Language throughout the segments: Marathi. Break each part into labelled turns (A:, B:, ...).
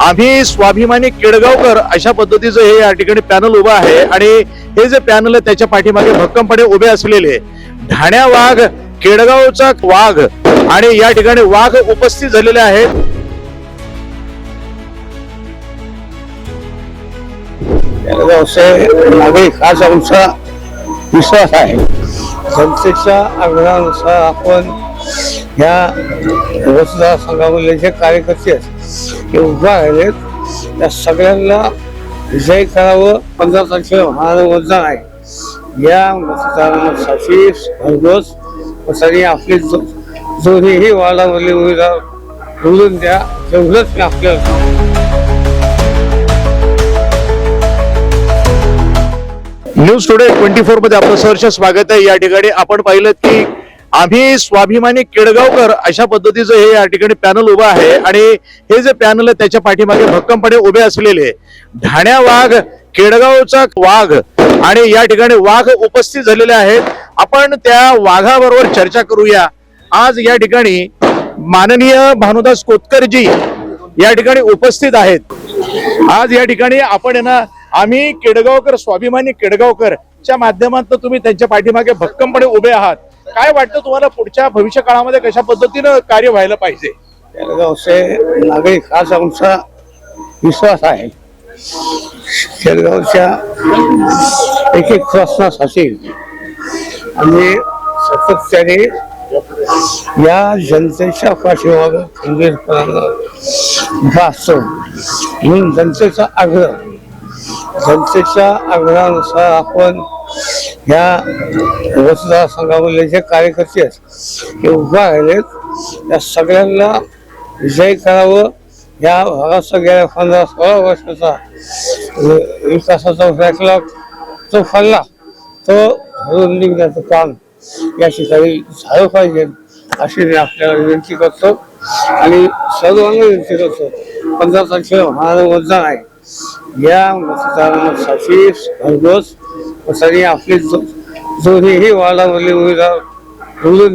A: आम्ही स्वाभिमानी केडगावकर अशा पद्धतीचं हे या ठिकाणी पॅनल उभं आहे आणि हे जे पॅनल आहे त्याच्या पाठीमागे भक्कमपणे उभे असलेले ढाण्या वाघ केडगावचा वाघ आणि या ठिकाणी वाघ उपस्थित झालेले आहेत.
B: नागरिक हाच आमचा विश्वास आहे. जनतेच्या आग्रहानुसार आपण या मतदारसंघामधले जे कार्यकर्ते आहेत उभा राहिलेत त्या सगळ्यांना विजयी करावं पंधरा तारखेला होणारं मतदान आहे. या मतदानासाठी भरघोस मतांनी आपली जो- दोन्हीही वार्डामधले उमेदवार निवडून द्या तेवढंच मी आपल्याला
A: न्यूज टुडे ट्वेंटी फोरमध्ये आपलं सहर्ष स्वागत आहे. या ठिकाणी आपण पाहिलं की आम्ही स्वाभिमानी केडगावकर अशा पद्धतीचं हे या ठिकाणी पॅनल उभं आहे आणि हे जे पॅनल आहे त्याच्या पाठीमागे भक्कमपणे उभे असलेले ढाण्या वाघ केडगावचा वाघ आणि या ठिकाणी वाघ उपस्थित झालेले आहेत. आपण त्या वाघाबरोबर चर्चा करूया. आज या ठिकाणी माननीय भानुदास कोतकरजी या ठिकाणी उपस्थित आहेत. आज या ठिकाणी आपण आहे ना आम्ही केडगावकर स्वाभिमानी केडगावकर च्या माध्यमातून तुम्ही त्यांच्या पाठीमागे भक्कमपणे उभे आहात. काय वाटतं तुम्हाला पुढच्या भविष्य काळामध्ये कशा पद्धतीनं कार्य व्हायला पाहिजे?
B: शेळगावचे नागरिक हाच आमचा विश्वास आहे. शेळगावच्या एक एक प्रश्नासाठी आम्ही सातत्याने या जनतेच्या पाठीमागं खंबीरपणानं उभा असतो. म्हणून जनतेचा आग्रह जनतेच्या आग्रहानुसार आपण या मतदारसंघामधले जे कार्यकर्ते आहेत ते उभा राहिलेत. या सगळ्यांना विजयी करावं. या भागाचा गेल्या पंधरा सोळा वर्षाचा विकासाचा बॅकलॉग जो फळला तो भरून निघण्याचं काम या ठिकाणी झालं पाहिजे अशी मी आपल्याला विनंती करतो. आणि सर्वांना विनंती करतो पंधरा तारखेला होणारं मतदान आहे. या मतदानासाठी भरघोस सरी आपली दोन्हीही वार्डामधले उमेदवार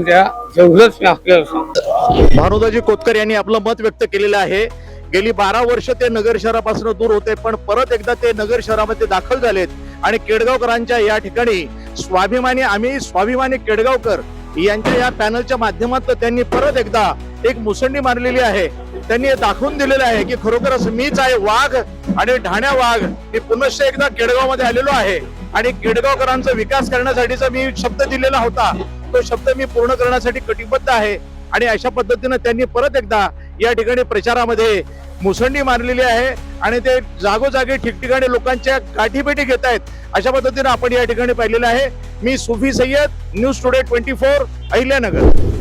B: द्या एवढंच मी आपल्याला सांगतो.
A: भानुदाजी कोतकर यांनी आपलं मत व्यक्त केलेलं आहे. गेली बारा वर्ष ते नगर शहरापासून दूर होते पण परत एकदा ते नगर शहरामध्ये दाखल झालेत. आणि केडगावकरांच्या या ठिकाणी स्वाभिमानी आम्ही स्वाभिमानी केडगावकर यांच्या या पॅनलच्या माध्यमातून त्यांनी परत एकदा एक मुसंडी मारलेली आहे. त्यांनी दाखवून दिलेलं आहे की खरोखरच मीच आहे वाघ आणि ढाण्या वाघ मी पुनश्च एकदा केडगावमध्ये आलेलो आहे. आणि केडगावकरांचा विकास करण्यासाठीचा मी शब्द दिलेला होता. तो शब्द मी पूर्ण करण्यासाठी कटिबद्ध आहे. आणि अशा पद्धतीनं त्यांनी परत एकदा या ठिकाणी प्रचारामध्ये मुसंडी मारलेली आहे. आणि ते जागोजागी ठिकठिकाणी लोकांच्या गाठीभेटी घेत आहेत. अशा पद्धतीनं आपण या ठिकाणी पाहिलेलं आहे. मी Sufi Sayyad news today twenty four Ahilyanagar.